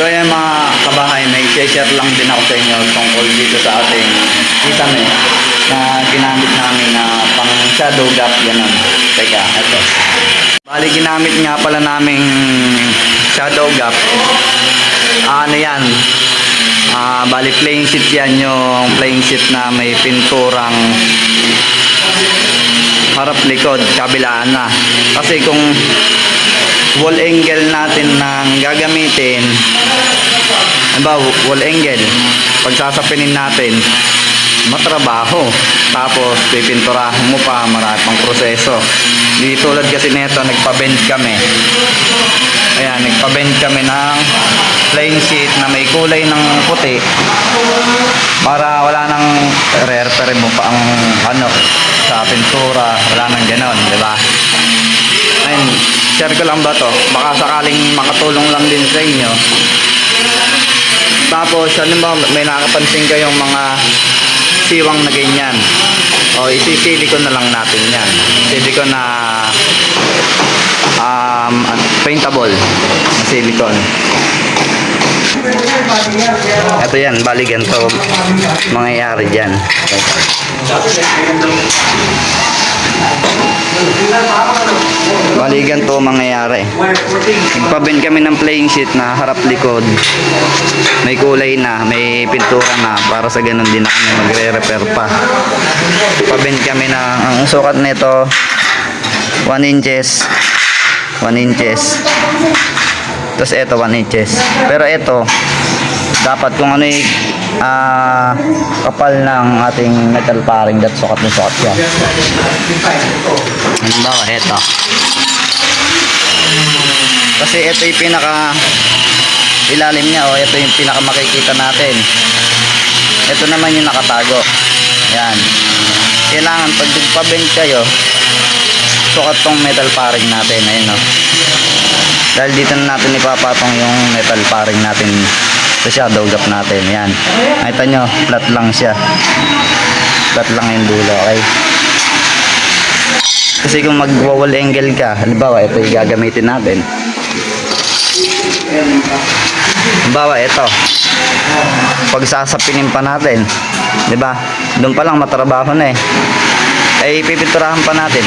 So ayan mga kabahay, may share lang din ako sa inyo tungkol dito sa ating kitame na ginamit namin na pang shadow gap ganun. Teka, ito. Bali ginamit nga pala naming shadow gap. Ah, ano yan? Ah, bali playing sheet yan yung playing sheet na may pinturang harap likod, kabilaan na. Kasi kung wall angle natin nang gagamitin, ano wall angle, pag sasapinin natin, matrabaho. Tapos, pipinturahan mo pa, marami pang proseso. Di tulad kasi nito, nagpa-bend kami. Ayan, nagpa-bend kami ng plain sheet na may kulay ng puti para wala nang re-repair mo pa ang ano sa pintura, wala nang ganon, di ba? Ayun, share ko lang ba to? Baka sakaling makatulong lang din sa inyo. Tapos, ano ba, may nakapansin kayong mga siwang na ganyan. O, isisilikon na lang natin yan. Silikon na um, paintable na silicone. Ito yan, bali ganito mangyayari dyan. Bali ganito mangyayari. Nagpabend kami ng playing sheet na harap likod. May kulay na, may pintura na para sa ganun din na kami magre-repair pa. Pabend kami na ang sukat nito 1 inches 1 inches tapos ito 1 inches pero ito dapat kung ano yung ah, kapal ng ating metal paring that sukat na sukat siya halimbawa ito kasi ito yung pinaka ilalim niya o ito yung pinaka makikita natin. Ito naman yung nakatago. Yan. Kailangan pag nagpa-bend kayo sukat tong metal paring natin. Ayun o dahil dito na natin ipapatong yung metal paring natin sa shadow gap natin. Yan nakita nyo flat lang siya. Flat lang yung dulo okay? Kasi kung mag wall angle ka halimbawa ito yung gagamitin natin. Halimbawa ito. Pag sasapinin pa natin di ba? Doon pa lang matrabaho na eh. Ay pipinturahan pa natin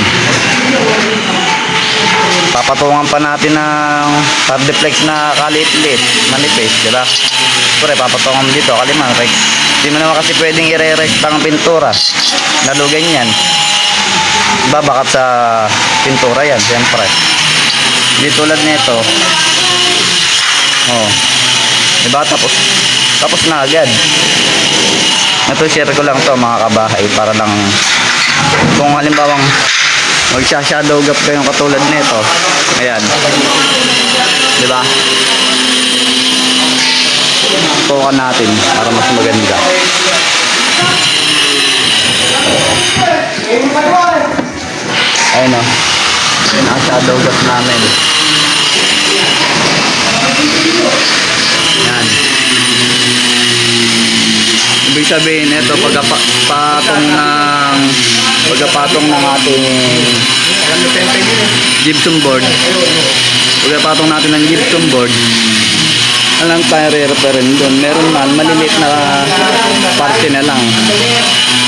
papatungan pa natin ng hardiplex na kalit-lit manipis di ba? Siyempre, papatungan dito kaliman rex di mo naman kasi pwedeng ire-recta ang pintura. Lalo ganyan babakat sa pintura yan siyempre. Di tulad nito. Oh. Di ba tapos tapos na agad. Ito share ko lang to mga kabahay para lang kung halimbawang magsha-shadow gap kayong katulad nito. Ayan. Di ba tukan natin para mas maganda. Ayun o. Na-shadow gap namin. Yan Ibig sabihin, ito pagkapatong ng pagkapatong ng ating gypsum board. Pagkapatong natin ng gypsum board, alam tayo re-repair rin doon. Meron man, maliliit na parte na lang.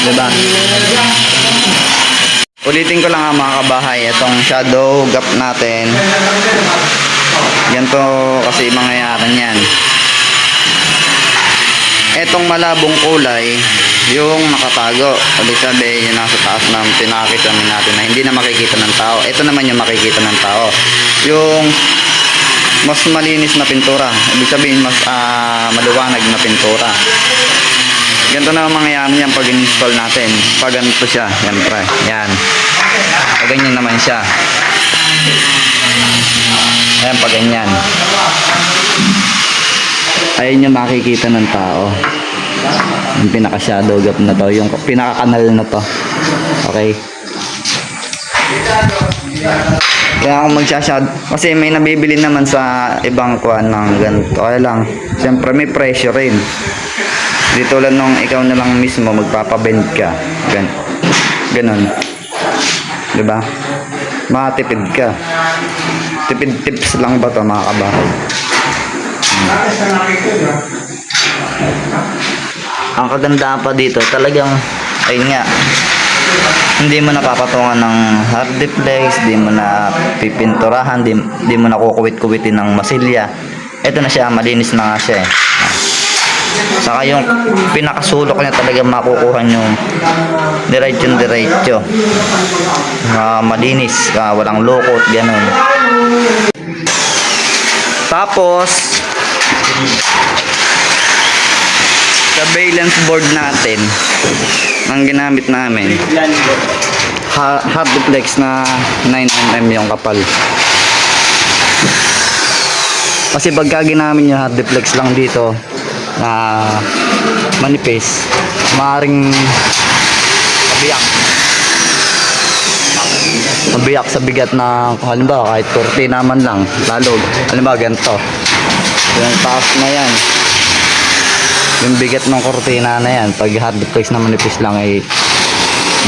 Diba? Ulitin ko lang ha mga kabahay, itong shadow gap natin. Ganito kasi mangyayari niyan etong malabong kulay yung nakatago. Ibig sabihin yung nasa taas ng pinakita natin na hindi na makikita ng tao. Ito naman yung makikita ng tao. Yung mas malinis na pintura. Ibig sabihin mas ah, maluwanag na pintura. Ganito na ang mangyayari niyan pag install natin. Pag ganito siya siyempre yan. Pag ganyan naman siya. Ayan pag ganyan ayun yung makikita ng tao. Yung pinaka shadow gap na to yung pinaka kanal na to. Okay? Kaya ako magsashad kasi may nabibili naman sa ibang kuan ng ganito. Kaya lang syempre may pressure rin. Di tulad nung ikaw na lang mismo magpapabend ka. Gan ganon di ba? Makatipid ka. Tipid tips lang ba to mga kabahay Ang kagandahan pa dito, talagang, ayun nga, hindi mo napapatungan ng hard deflex, di mo na pipinturahan, di, mo na kukuwit-kuwitin ng masilya. Ito na siya, malinis na nga siya eh. Saka yung pinakasulok niya talaga makukuha nyo diretso diretso. Ah, malinis, ah, walang lokot, ganun. Tapos, sa valence board natin, ang ginamit namin, ha- hard duplex na 9mm yung kapal. Kasi pagka ginamit yung hard duplex lang dito na manipis, maaaring mabiyak. Mabiyak sa bigat na halimbawa kahit 40 naman lang, lalo, halimbawa ganito. Yung taas na yan, yung bigat ng kortina na yan, pag hard duplex na manipis lang ay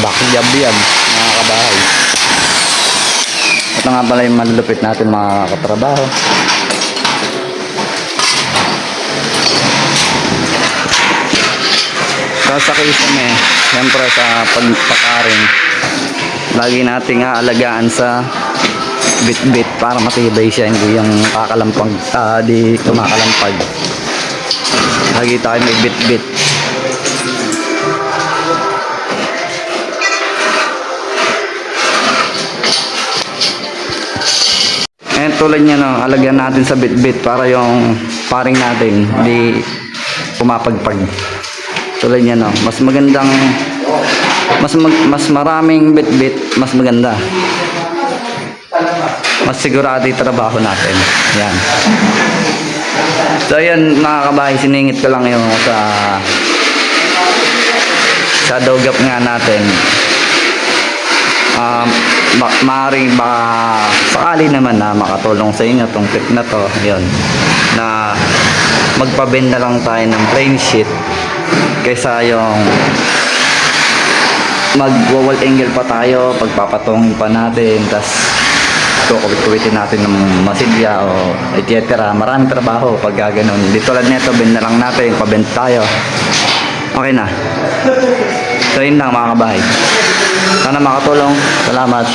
backjab yan, mga kabahay. Ito nga pala yung malulupit natin mga katrabaho. Sa kisame, siyempre sa pagpakaring, lagi nating aalagaan sa bit-bit para matibay siya, hindi yung kakalampag, ah, di kumakalampag. Lagi tayo may bit-bit. Eh, tulad niya no, alagyan natin sa bit-bit para yung paring natin di pumapagpag. Tulad niya no, mas magandang mas mag- mas maraming bit-bit, mas maganda. Mas sigurado yung trabaho natin. Yan. So yan mga kabahay, siningit ko lang yung sa sa dogap nga natin. Um, ma maaaring ba sakali naman na makatulong sa inyo tong tip na to yun na magpabenda lang tayo ng plain sheet kaysa yung mag wall angle pa tayo pagpapatungin pa natin tas kukuwit-kuwitin natin ng masilya o etc. Maraming trabaho pag gaganon. Di tulad nito, bend na lang natin, pabend tayo. Okay na. So yun lang mga kabahay. Sana makatulong. Salamat.